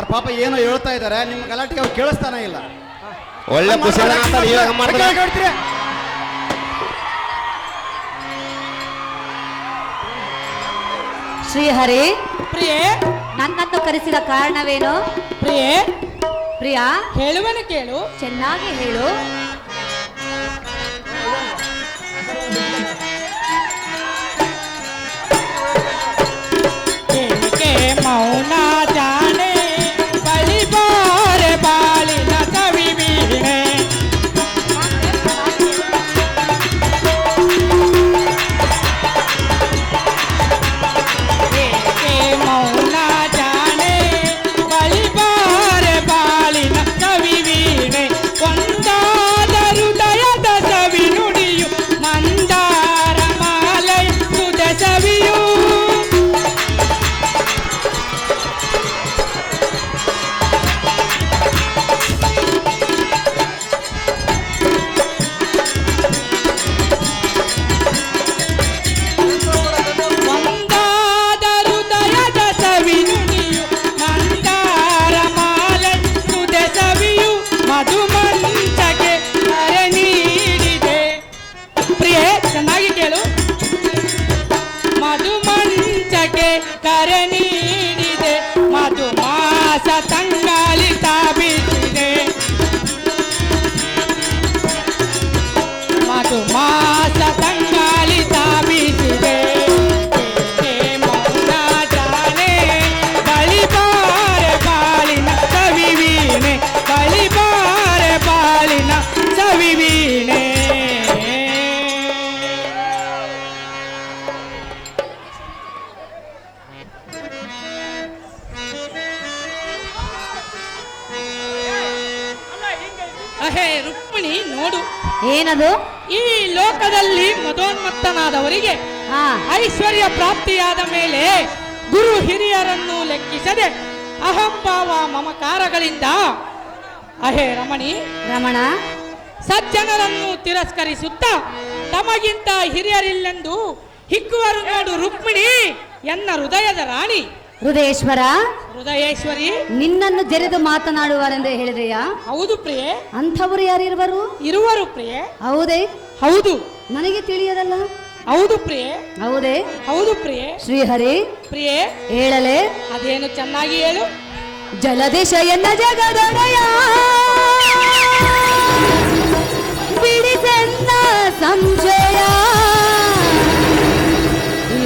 ಅವ್ರ ಪಾಪ ಏನೋ ಹೇಳ್ತಾ ಇದ್ದಾರೆ ನಿಮ್ಮ ಗಲಾಟಿಗೆ ಅವ್ರು ಕೇಳಿಸ್ತಾನೆ ಇಲ್ಲ. ಒಳ್ಳೆ ಹೊಡ್ತೀರಿ? ಶ್ರೀಹರಿ ಪ್ರಿಯೆ. ನನ್ನನ್ನು ಕರೆಸಿದ ಕಾರಣವೇನು? ಪ್ರಿಯೆ. ಪ್ರಿಯಾ? ಹೇಳುವನು ಕೇಳು. ಚೆನ್ನಾಗಿ ಹೇಳು. ಮೌನ Satan. ಏನದು ಈ ಲೋಕದಲ್ಲಿ ಮದೋನ್ಮತ್ತನಾದವರಿಗೆ ಐಶ್ವರ್ಯ ಪ್ರಾಪ್ತಿಯಾದ ಮೇಲೆ ಗುರು ಹಿರಿಯರನ್ನು ಲೆಕ್ಕಿಸದೆ ಅಹಂಭಾವ ಮಮಕಾರಗಳಿಂದ. ಅಹೇ ರಮಣಿ. ರಮಣ. ಸಜ್ಜನರನ್ನು ತಿರಸ್ಕರಿಸುತ್ತಾ ತಮಗಿಂತ ಹಿರಿಯರಿಲ್ಲೆಂದು ಹಿಕ್ಕುವರು ನಾಡು ರುಕ್ಮಿಣಿ ಎನ್ನ ಹೃದಯದ ರಾಣಿ. ಹೃದಯೇಶ್ವರ ಹೃದಯೇಶ್ವರಿ ನಿನ್ನನ್ನು ಜರೆದು ಮಾತನಾಡುವರೆಂದು ಹೇಳಿದೆಯಾ? ಹೌದು ಪ್ರಿಯೆ. ಅಂಥವರು ಯಾರಿರುವರು? ಇರುವರು ಪ್ರಿಯೆ. ಹೌದೇ? ಹೌದು. ನನಗೆ ತಿಳಿಯದಲ್ಲ? ಹೌದು ಪ್ರಿಯೆ. ಹೌದೇ? ಹೌದು ಪ್ರಿಯೆ. ಶ್ರೀಹರಿ ಪ್ರಿಯೆ. ಹೇಳಲೆ ಅದೇನು ಚೆನ್ನಾಗಿ ಹೇಳು. ಜಲದೇಶ ಎಲ್ಲ ಜಗದೊಡೆಯ. ಬಿಡಿಸೆನ್ನ ಸಂಶಯ.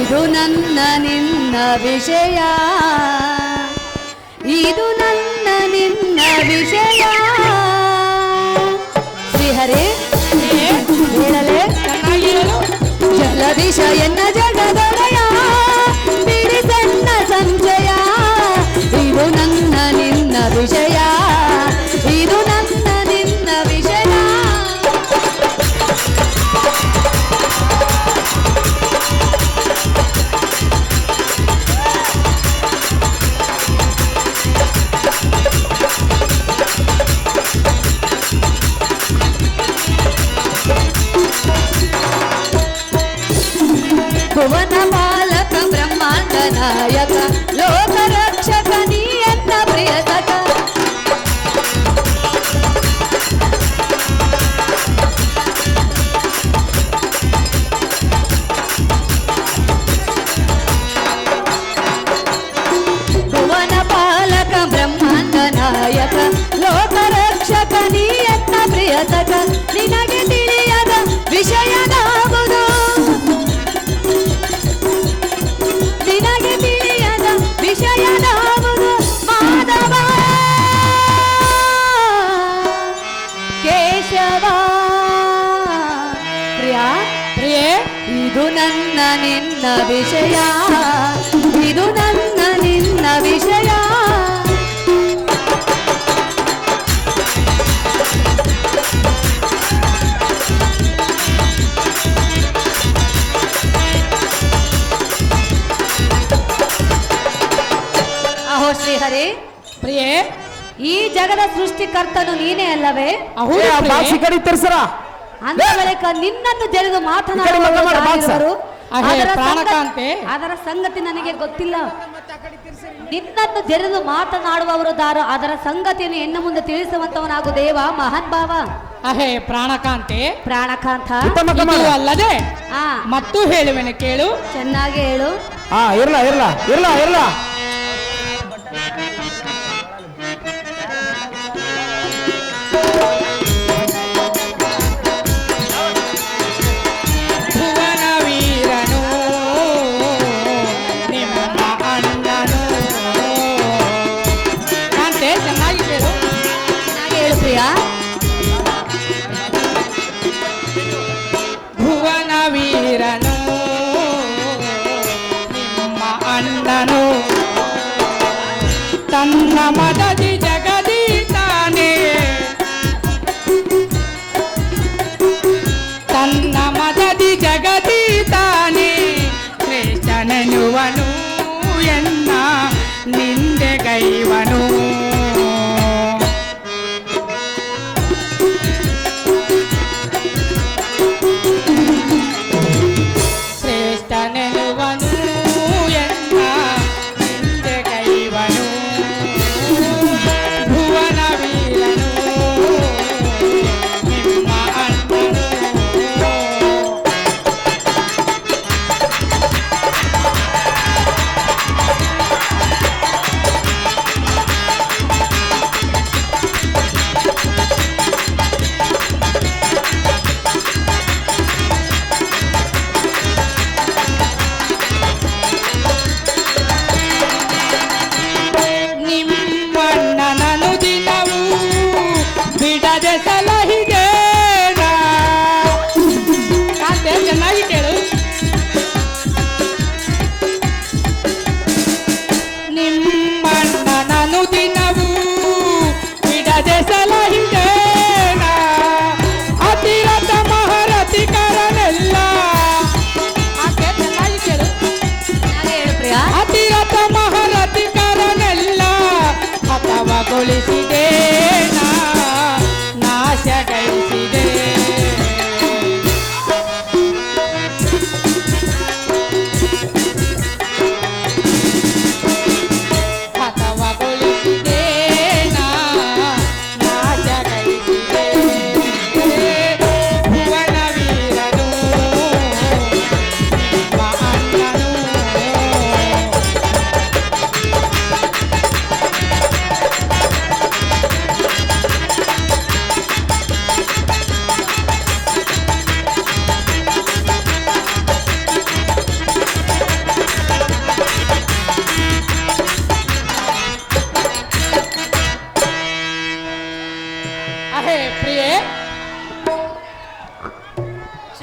ಇದು ನನ್ನ ನಿನ್ನ ವಿಷಯ ಇದು ನನ್ನ ನಿನ್ನ ವಿಷಯ ಶ್ರೀಹರಿ ಹೇಳಲೇ ಹೇಳು ಎನ್ನ ಜಗದೊಡೆಯ బ్రహ్మాండ లోకరా ನನ್ನ ನಿನ್ನ ವಿಷಯ. ಇದು ನನ್ನ ನಿನ್ನ ವಿಷಯ. ಅಹೋ ಶ್ರೀಹರಿ ಪ್ರಿಯೇ. ಈ ಜಗದ ಸೃಷ್ಟಿಕರ್ತನು ನೀನೇ ಅಲ್ಲವೇ? ಅಹೋ ಬಾಕ್ಸ್ ಈ ಕಡೆ ತರ್ಸರ ಅಂದ ಬಳಿಕ ನಿನ್ನನ್ನು ಜರಿದು. ಮಾತನಾಡುವರು ಪ್ರಾಣಕಾಂತೆ. ಅದರ ಸಂಗತಿ ನನಗೆ ಗೊತ್ತಿಲ್ಲ. ನಿನ್ನನ್ನು ಜರಿದು ಮಾತನಾಡುವವರು ದಾರು ಅದರ ಸಂಗತಿಯನ್ನು ಎನ್ನ ಮುಂದೆ ತಿಳಿಸುವಂತವನಾಗು ದೇವ ಮಹಾನ್ ಭಾವ. ಅಹೇ ಪ್ರಾಣಕಾಂತೆ ಪ್ರಾಣಕಾಂತ ಇದು ಅಲ್ಲದೆ ಮತ್ತು ಹೇಳುವೆನೆ ಕೇಳು. ಚೆನ್ನಾಗಿ ಹೇಳು. ಹಾ ಇರ್ಲ ಇರ್ಲ ಇರ್ಲ ಇರ್ಲ. നിന്റെ കൈവ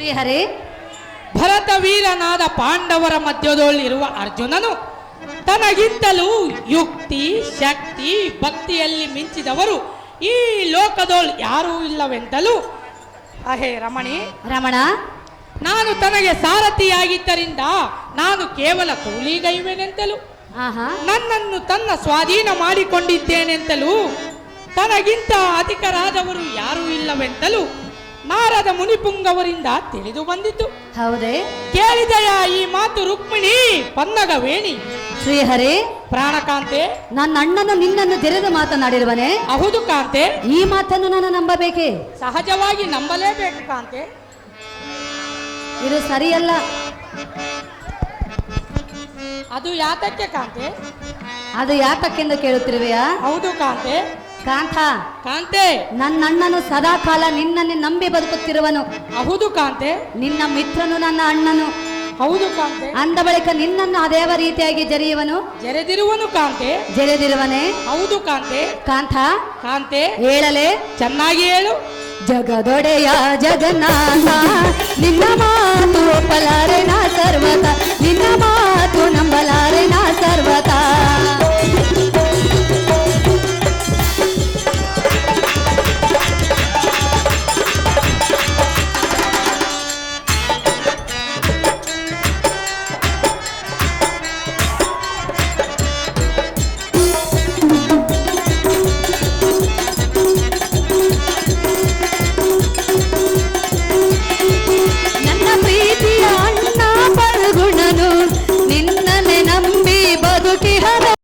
ಶ್ರೀಹರಿ. ಭರತ ವೀರನಾದ ಪಾಂಡವರ ಮಧ್ಯದಲ್ಲಿರುವ ಅರ್ಜುನನು ತನಗಿಂತಲೂ ಯುಕ್ತಿ ಶಕ್ತಿ ಭಕ್ತಿಯಲ್ಲಿ ಮಿಂಚಿದವರು ಈ ಲೋಕದೋಳ್ ಯಾರೂ ಇಲ್ಲವೆಂತಲೂ. ಅಹೇ ರಮಣಿ ರಮಣ. ನಾನು ತನಗೆ ಸಾರಥಿಯಾಗಿದ್ದರಿಂದ ನಾನು ಕೇವಲ ಕೂಲಿಗೈವೆನೆಂತಲೂ. ಆಹಾ. ನನ್ನನ್ನು ತನ್ನ ಸ್ವಾಧೀನ ಮಾಡಿಕೊಂಡಿದ್ದೇನೆಂತಲೂ. ತನಗಿಂತ ಅಧಿಕರಾದವರು ಯಾರೂ ಇಲ್ಲವೆಂತಲೂ. ನಾರದ ಮುನಿಪುಂಗವರಿಂದ ತಿಳಿದು ಬಂದಿತು. ಹೌದೇ? ಕೇಳಿದೆಯ ಈ ಮಾತು ರುಕ್ಮಿಣಿ? ಪನ್ನಗ ವೇಣಿ ಶ್ರೀಹರಿ ಪ್ರಾಣಕಾಂತೆ? ನನ್ನ ಅಣ್ಣನು ನಿನ್ನನ್ನು ತೆರೆದು ಮಾತನಾಡಿರುವನೆ? ಹೌದು ಕಾಂತೆ. ಈ ಮಾತನ್ನು ನಾನು ನಂಬಬೇಕೆ? ಸಹಜವಾಗಿ ನಂಬಲೇಬೇಕು ಕಾಂತೆ. ಇದು ಸರಿಯಲ್ಲ. ಅದು ಯಾತಕ್ಕೆ ಕಾಂತೆ? ಅದು ಯಾತಕ್ಕೆಂದು ಕೇಳುತ್ತಿರುವೆಯಾ? ಹೌದು ಕಾಂತೆ. ಕಾಂತ. ಕಾಂತೆ. ನನ್ನ ಅಣ್ಣನು ಸದಾ ಕಾಲ ನಿನ್ನನ್ನೇ ನಂಬಿ ಬದುಕುತ್ತಿರುವನು. ಹೌದು ಕಾಂತೆ. ನಿನ್ನ ಮಿತ್ರನು ನನ್ನ ಅಣ್ಣನು. ಹೌದು ಕಾಂತೆ. ಅಂದ ಬಳಿಕ ನಿನ್ನನ್ನು ಅದೇವ ರೀತಿಯಾಗಿ ಜರೆಯುವನು. ಜರೆದಿರುವನು ಕಾಂತೆ. ಜರೆದಿರುವನೇ. ಹೌದು ಕಾಂತೆ. ಕಾಂತ. ಕಾಂತೆ. ಹೇಳಲೆ. ಚೆನ್ನಾಗಿ ಹೇಳು. ಜಗದೊಡೆಯ ಜಗನ್ನಾಥ ನಿನ್ನ ಮಾತು ಒಪ್ಪಲಾರೆ ನಾ ಸರ್ವತ ನಿನ್ನ ಮಾತು ನಂಬಲಾರೆ ನಾ ಸರ್ವತ.